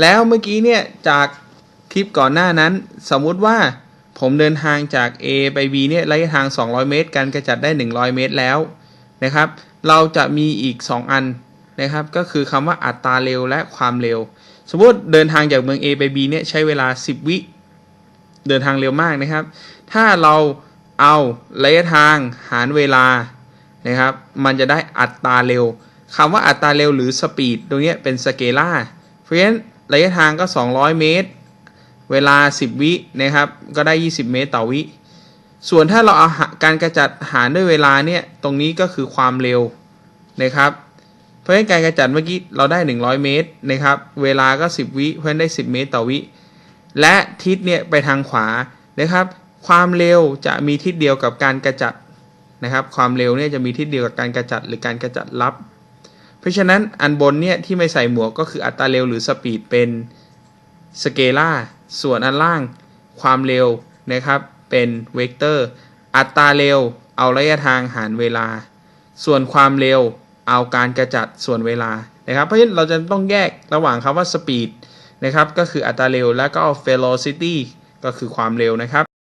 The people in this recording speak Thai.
แล้วเมื่อกี้เนี่ยจากคลิปก่อนหน้านั้น สมมุติว่าผมเดินทางจาก A ไป B เนี่ยระยะทาง 200 เมตร การกระจัดได้ 100 เมตรแล้วนะครับ เราจะมีอีก 2 อันนะครับ ก็คือคำว่าอัตราเร็วและความเร็ว สมมติเดินทางจากเมือง A ไป B เนี่ยใช้เวลา 10 วิเดินทางเร็วมากนะครับ ถ้าเราเอาระยะทางหารเวลานะครับ มันจะได้อัตราเร็วคำว่าอัตราเร็วหรือสปีดตรงเนี้ยเป็นสเกลาเพราะฉะนั้น ระยะทางก็ 200 เมตร เวลา 10 วินะครับ ก็ได้ 20 เมตรต่อวิ ส่วนถ้าเราเอาการกระจัดหารด้วยเวลาเนี่ย ตรงนี้ก็คือความเร็วนะครับ เพราะฉะนั้นการกระจัดเมื่อกี้เราได้ 100 เมตรนะครับ เวลาก็ 10 วิ เพราะฉะนั้นได้ 10 เมตรต่อวิ และทิศเนี่ยไปทางขวานะครับ ความเร็วจะมีทิศเดียวกับการกระจัดนะครับ ความเร็วเนี่ยจะมีทิศเดียวกับการกระจัดหรือการกระจัดลับ เพราะฉะนั้นอันบนเนี่ยที่ไม่ใส่หมวกก็คืออัตราเร็วหรือสปีดเป็นสเกลาส่วนอันล่างความเร็วนะครับเป็นเวกเตอร์ อัตราเร็วเอาระยะทางหารเวลา ส่วนความเร็วเอาการกระจัดส่วนเวลานะครับ เพราะฉะนั้นเราจะต้องแยกระหว่างคำว่า speed นะครับก็คืออัตราเร็วแล้วก็เอา velocity ก็คือความเร็วนะครับ